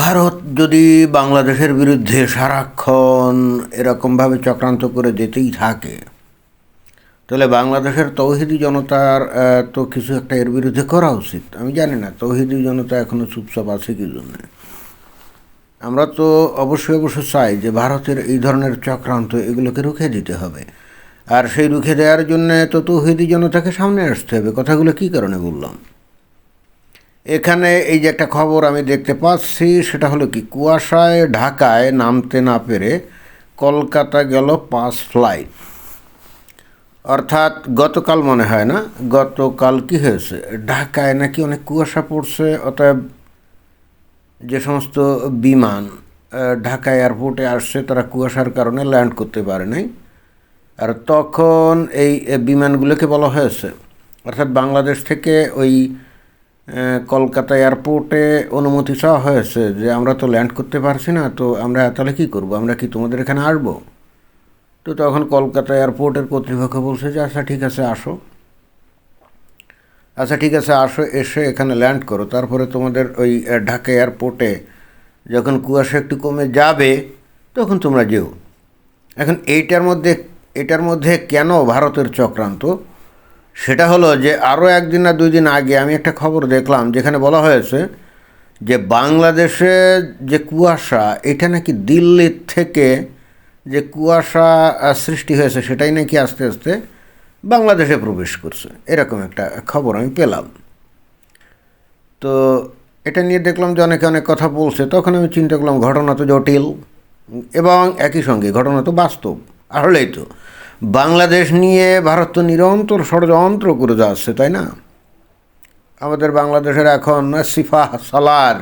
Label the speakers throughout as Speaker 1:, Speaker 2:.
Speaker 1: ভারত যদি বাংলাদেশের বিরুদ্ধে সারাক্ষণ এরকমভাবে চক্রান্ত করে যেতেই থাকে, তাহলে বাংলাদেশের তৌহিদি জনতার তো কিছু একটা এর বিরুদ্ধে করা উচিত। আমি জানি না, তৌহিদি জনতা এখনও চুপচাপ আছে কি জন্য। আমরা তো অবশ্যই অবশ্যই চাই যে ভারতের এই ধরনের চক্রান্ত এগুলোকে রুখে দিতে হবে। আর সেই রুখে দেওয়ার জন্য তো তৌহিদি জনতাকে সামনে আসতে হবে। কথাগুলো কী কারণে বললাম? এখানে এই যে একটা খবর আমি দেখতে পাচ্ছি, সেটা হলো কি? কুয়াশায় ঢাকায় নামতে না পেরে কলকাতা গেল পাঁচ ফ্লাইট। অর্থাৎ গতকাল মনে হয় না? গতকাল কি হয়েছে? ঢাকায় নাকি অনেক কুয়াশা পড়ছে, অতএব যে সমস্ত বিমান ঢাকা এয়ারপোর্টে আসছে, তারা কুয়াশার কারণে ল্যান্ড করতে পারে নাই। আর তখন এই বিমানগুলোকে বলা হয়েছে, অর্থাৎ বাংলাদেশ থেকে ওই কলকাতা এয়ারপোর্টে অনুমতি চাওয়া হয়েছে যে আমরা তো ল্যান্ড করতে পারছি না, তো আমরা তাহলে কী করব? আমরা কি তোমাদের এখানে আসব? তো তখন কলকাতা এয়ারপোর্টের কর্তৃপক্ষ বলছে যে আচ্ছা ঠিক আছে, আসো। আচ্ছা ঠিক আছে, আসো, এসে এখানে ল্যান্ড করো। তারপরে তোমাদের ওই ঢাকা এয়ারপোর্টে যখন কুয়াশা একটু কমে যাবে, তখন তোমরা যেও। এখন এইটার মধ্যে, এটার মধ্যে কেন ভারতের চক্রান্ত? সেটা হলো যে আরও একদিন না দুই দিন আগে আমি একটা খবর দেখলাম যেখানে বলা হয়েছে যে বাংলাদেশে যে কুয়াশা, এটা নাকি দিল্লির থেকে যে কুয়াশা সৃষ্টি হয়েছে সেটাই নাকি আস্তে আস্তে বাংলাদেশে প্রবেশ করছে। এরকম একটা খবর আমি পেলাম। তো এটা নিয়ে দেখলাম যে অনেকে অনেক কথা বলছে, তখন আমি চিন্তা করলাম ঘটনা তো জটিল এবং একই সঙ্গে ঘটনা তো বাস্তব। আসলেই তো বাংলাদেশ নিয়ে ভারত তো নিরন্তর ষড়যন্ত্র করে যাচ্ছে, তাই না? আমাদের বাংলাদেশের এখন সিফা সালার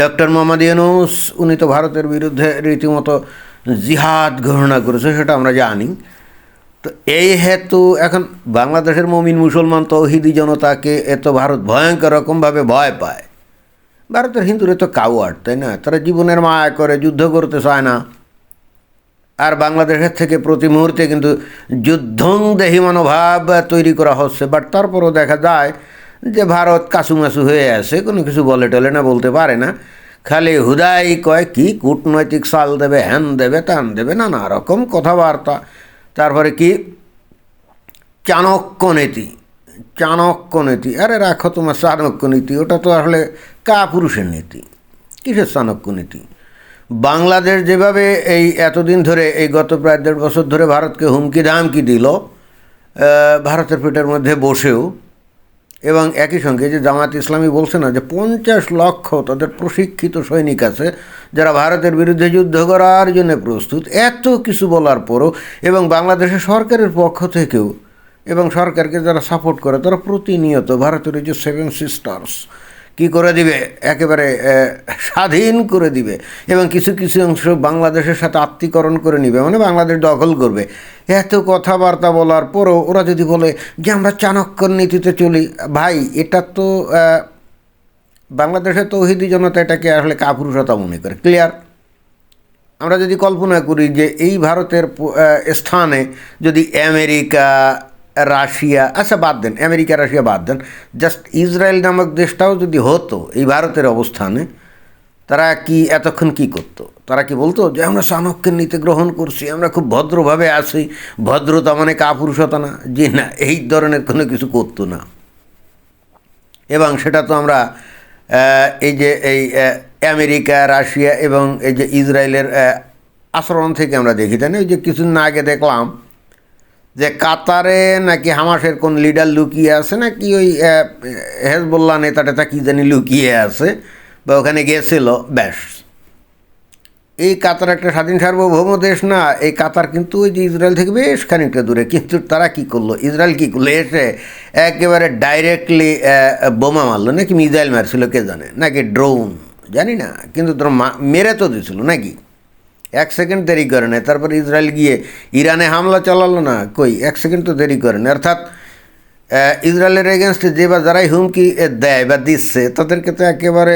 Speaker 1: ডক্টর মোহাম্মদ ইউনুস, উনি তো ভারতের বিরুদ্ধে রীতিমতো জিহাদ ঘোষণা করেছে, সেটা আমরা জানি। তো এই হেতু এখন বাংলাদেশের মমিন মুসলমান তৌহিদি জনতাকে এত ভারত ভয়ঙ্কর রকমভাবে ভয় পায়। ভারতের হিন্দুরা তো কাউয়ার তাই না? তারা জীবনের মায়া করে যুদ্ধ করতে চায় না। আর বাংলাদেশের থেকে প্রতি মুহূর্তে কিন্তু যুদ্ধং দেহি মনোভাব তৈরি করা হচ্ছে। বাট তারপরও দেখা যায় যে ভারত কাছুমাছু হয়ে আছে, কোনো কিছু বলে টলে না, বলতে পারে না। খালি হুদাই কয়, কি কূটনৈতিক সাল দেবে হ্যান দেবে, তান দেবে, নানা রকম কথাবার্তা। তারপরে কি? চাণক্য নীতি চাণক্য নীতি। আরে রাখো তোমার চাণক্য নীতি, ওটা তো আসলে কা পুরুষের নীতি। কিসের চাণক্য নীতি? বাংলাদেশ যেভাবে এই এতদিন ধরে, এই গত প্রায় দেড় বছর ধরে ভারতকে হুমকি ধামকি দিল ভারতের পেটের মধ্যে বসেও, এবং একই সঙ্গে যে জামাত ইসলামী বলছে না যে পঞ্চাশ লক্ষ তাদের প্রশিক্ষিত সৈনিক আছে যারা ভারতের বিরুদ্ধে যুদ্ধ করার জন্য প্রস্তুত, এত কিছু বলার পরও, এবং বাংলাদেশের সরকারের পক্ষ থেকেও, এবং সরকারকে যারা সাপোর্ট করে, তারা প্রতিনিয়ত ভারতের যে সেভেন সিস্টার্স কি করে দিবে? একেবারে স্বাধীন করে দিবে। এবং কিছু কিছু অংশ বাংলাদেশের সাথে আত্মীকরণ করে নিবে। মানে বাংলাদেশ দখল করবে। এত কথাবার্তা বলার পরও ওরা যদি বলে যে আমরা চাণক্যর নীতিতে চলি, ভাই, এটা তো বাংলাদেশের তৌহিদি জনতা এটাকে আসলে কাপুরুষতা মনে করে। ক্লিয়ার আমরা যদি কল্পনা করি যে এই ভারতের স্থানে যদি আমেরিকা রাশিয়া আচ্ছা বাদ দেন, আমেরিকা, রাশিয়া বাদ দেন জাস্ট ইসরায়েল নামক দেশটাও যদি হতো, এই ভারতের অবস্থানে, তারা কি, এতক্ষণ কি করতো? তারা কি বলতো যে, আমরা চাণক্যের নীতি গ্রহণ করছি, আমরা খুব ভদ্রভাবে আছি, ভদ্রতা মানে কাপুরুষতা না। যে না, এই ধরনের কোনো কিছু করতো না। এবং সেটা তো আমরা এই যে, এই আমেরিকা, রাশিয়া এবং এই যে ইসরায়েলের আচরণ থেকে আমরা দেখি, তাই না? ওই যে কিছুদিন আগে দেখলাম যে কাতারে নাকি হামাসের কোন লিডার লুকিয়ে আছে? নাকি ওই হেজবুল্লাহ নেতা টেতা কী জানি লুকিয়ে আছে বা ওখানে গিয়েছিল ব্যাস। এই কাতার একটা স্বাধীন সার্বভৌম দেশ না, এই কাতার কিন্তু ওই যে ইসরায়েল থেকে বেশ খানিকটা দূরে। কিন্তু তারা কি করল? ইসরায়েল কি করল? এসে একেবারে ডাইরেক্টলি বোমা মারলো। নাকি মিসাইল মারছিল, কে জানে? নাকি ড্রোন জানি না। কিন্তু মেরে তো দিছিল, নাকি? এক সেকেন্ড দেরি করে না তারপর ইসরায়েল গিয়ে ইরানে হামলা চালালো না। কই, এক সেকেন্ড তো দেরি করে না অর্থাৎ ইসরায়েলের এগেনস্টে যে বা যারাই হুমকি দেয় বা দিচ্ছে, তাদেরকে তো একেবারে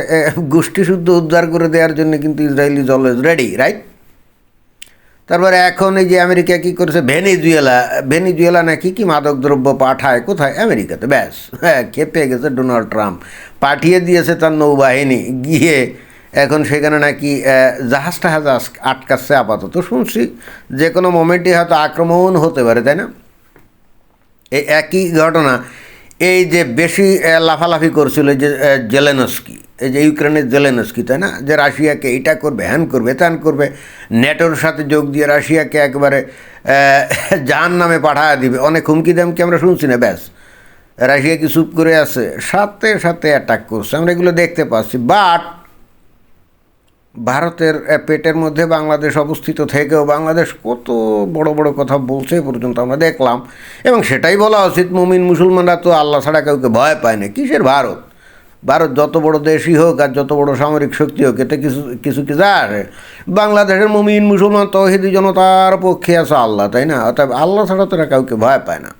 Speaker 1: গোষ্ঠী শুদ্ধ উদ্ধার করে দেওয়ার জন্য কিন্তু Israel is always ready right তারপরে এখন এই যে আমেরিকা কী করেছে? ভেনিজুয়েলা ভেনিজুয়েলা নাকি কি মাদক দ্রব্য পাঠায়? কোথায়? আমেরিকাতে। ব্যাস হ্যাঁ খেপে গেছে ডোনাল্ড ট্রাম্প। পাঠিয়ে দিয়েছে তার নৌবাহিনী। গিয়ে এখন সেখানে নাকি জাহাজ টাহাজ আটকাচ্ছে আপাতত। শুনছি যে কোনো মোমেন্টে হয়তো আক্রমণ হতে পারে, তাই না? এই একই ঘটনা। এই যে বেশি লাফালাফি করছিল যে জেলেনস্কি, এই যে ইউক্রেনের জেলেনস্কি, তাই না? যে রাশিয়াকে এটা করবে, হ্যান করবে, ত্যান করবে, নেটোর সাথে যোগ দিয়ে রাশিয়াকে একবারে জাহান নামে পাঠায় দিবে। অনেক হুমকি দামকি আমরা শুনছি না, ব্যাস। রাশিয়া কি চুপ করে আছে? সাথে সাথে অ্যাটাক করছে। আমরা এগুলো দেখতে পাচ্ছি। বাট ভারতের পেটের মধ্যে বাংলাদেশ অবস্থিত থেকেও বাংলাদেশ কত বড় বড় কথা বলছে পর্যন্ত আমরা দেখলাম। এবং সেটাই বলা উচিত, মুমিন মুসলমানরা তো আল্লাহ ছাড়া কাউকে ভয় পায় না। কিসের ভারত? ভারত যত বড় দেশই হোক আর যত বড় সামরিক শক্তি হোক, এতে কিছু কিছু কি যায় বাংলাদেশের মুমিন মুসলমান তহিদি জনতার পক্ষে আছে আল্লাহ, তাই না? অর্থাৎ আল্লাহ ছাড়া তারা কাউকে ভয় পায় না।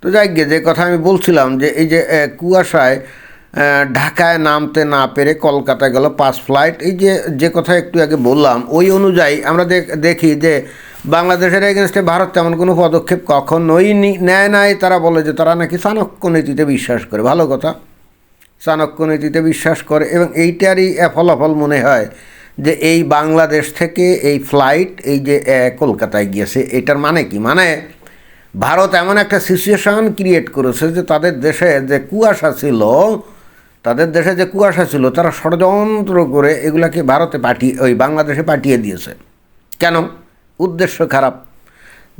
Speaker 1: তো যাই গিয়ে, যে কথা আমি বলছিলাম যে এই যে কুয়াশায় ঢাকায় নামতে না পেরে কলকাতায় গেল পাঁচ ফ্লাইট। এই যে যে কথা একটু আগে বললাম, ওই অনুযায়ী আমরা দেখ- যে বাংলাদেশের এগেনস্টে ভারত তেমন কোনো পদক্ষেপ কখনোই নেয় নাই। তারা বলে যে তারা নাকি চাণক্য নীতিতে বিশ্বাস করে। ভালো কথা। চাণক্য নীতিতে বিশ্বাস করে এবং এইটারই ফলাফল মনে হয় যে এই বাংলাদেশ থেকে এই ফ্লাইট, এই যে কলকাতায় গিয়েছে, এটার মানে কি? মানে ভারত এমন একটা সিচুয়েশন ক্রিয়েট করেছে যে তাদের দেশে যে কুয়াশা ছিল তাদের দেশে যে কুয়াশা ছিল, তারা ষড়যন্ত্র করে এগুলাকে ভারতে পাঠিয়ে, ওই বাংলাদেশে পাঠিয়ে দিয়েছে। কেন? উদ্দেশ্য খারাপ।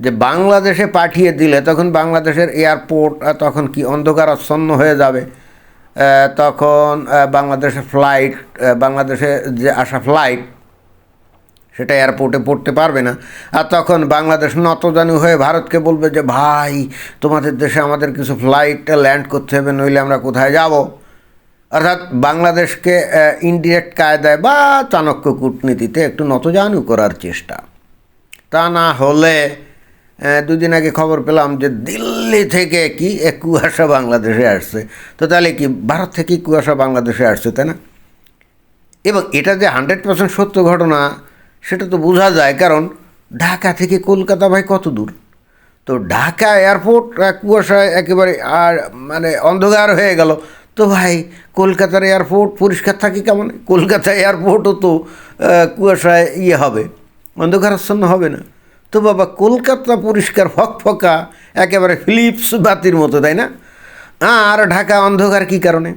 Speaker 1: যে বাংলাদেশে পাঠিয়ে দিলে তখন বাংলাদেশের এয়ারপোর্ট তখন কি অন্ধকারাচ্ছন্ন হয়ে যাবে? তখন বাংলাদেশের ফ্লাইট বাংলাদেশে যে আসা ফ্লাইট, সেটা এয়ারপোর্টে পড়তে পারবে না। আর তখন বাংলাদেশ নতজানু হয়ে ভারতকে বলবে যে, ভাই, তোমাদের দেশে আমাদের কিছু ফ্লাইট ল্যান্ড করতে হবে, নইলে আমরা কোথায় যাব? অর্থাৎ বাংলাদেশকে ইনডিরেক্ট কায়দায় বা চাণক্য কূটনীতিতে একটু নতজানু করার চেষ্টা। তা না হলে দুদিন আগে খবর পেলাম যে দিল্লি থেকে কি কুয়াশা বাংলাদেশে আসছে। তো তাহলে কি ভারত থেকে কুয়াশা বাংলাদেশে আসছে, তাই না? এবং এটা যে হান্ড্রেড পার্সেন্ট সত্য ঘটনা, সেটা তো বোঝা যায়, কারণ ঢাকা থেকে কলকাতা ভাই কত দূর? তো ঢাকা এয়ারপোর্ট কুয়াশায় একেবারে, আর মানে অন্ধকার হয়ে গেল। তো ভাই কলকাতার এয়ারপোর্ট পরিষ্কার থাকে কেমন? কলকাতা এয়ারপোর্টও তো কুয়াশায় ইয়ে হবে অন্ধকারাচ্ছন্ন হবে না। তো বাবা কলকাতা পরিষ্কার ফকফকা একেবারে ফিলিপস বাতির মতো তাই না? আর ঢাকা অন্ধকার কী কারণে?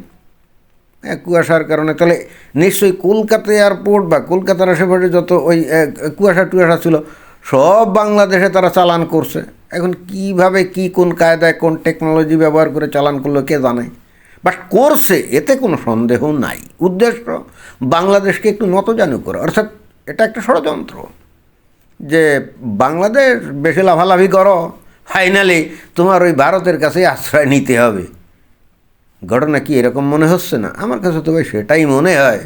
Speaker 1: হ্যাঁ, কুয়াশার কারণে। তাহলে নিশ্চয়ই কলকাতা এয়ারপোর্ট বা কলকাতার আশেপাশে যত ওই কুয়াশা টুয়াশা ছিল সব বাংলাদেশে তারা চালান করছে। এখন কীভাবে কি কোন কায়দায় কোন টেকনোলজি ব্যবহার করে চালান করল কে জানে? বাট করছে এতে কোনো সন্দেহ নাই। উদ্দেশ্য, বাংলাদেশকে একটু নতজানু করা। অর্থাৎ এটা একটা ষড়যন্ত্র যে বাংলাদেশ বেশি লাভালাভি করো, ফাইনালি তোমার ওই ভারতের কাছেই আশ্রয় নিতে হবে। ঘটনা কি এরকম মনে হচ্ছে না? আমার কাছে তো ভাই সেটাই মনে হয়।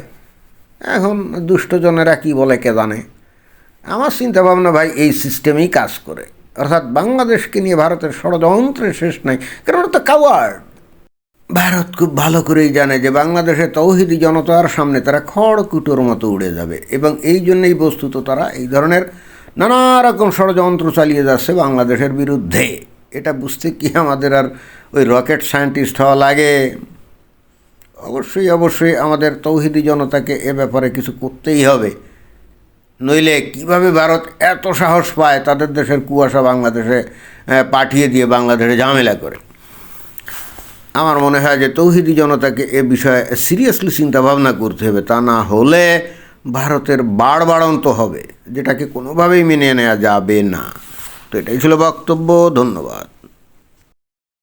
Speaker 1: এখন দুষ্টজনেরা কি বলে কে জানে? আমার চিন্তা ভাবনা ভাই এই সিস্টেমেই কাজ করে। অর্থাৎ বাংলাদেশকে নিয়ে ভারতের ষড়যন্ত্রের শেষ নাই। কারণ ওটা তো কাওয়ার্ড ভারত খুব ভালো করেই জানে যে বাংলাদেশে তৌহিদি জনতার সামনে তারা খড়কুটোর মতো উড়ে যাবে এবং এই জন্যই বস্তুত তারা এই ধরনের নানা রকম ষড়যন্ত্র চালিয়ে যাচ্ছে বাংলাদেশের বিরুদ্ধে। এটা বুঝতে কি আমাদের আর ওই রকেট সায়েন্টিস্ট হওয়া লাগে? অবশ্যই অবশ্যই আমাদের তৌহিদি জনতাকে এ ব্যাপারে কিছু করতেই হবে। নইলে কীভাবে ভারত এত সাহস পায় তাদের দেশের কুয়াশা বাংলাদেশে পাঠিয়ে দিয়ে বাংলাদেশে ঝামেলা করে? আমার মনে হয় যে তৌহিদি জনতাকে এ বিষয়ে সিরিয়াসলি চিন্তাভাবনা করতে হবে, তা না হলে ভারতের বাড় বাড়ন্ত হবে, যেটাকে কোনোভাবেই মেনে নেওয়া যাবে না। তো এটাই ছিল বক্তব্য, ধন্যবাদ।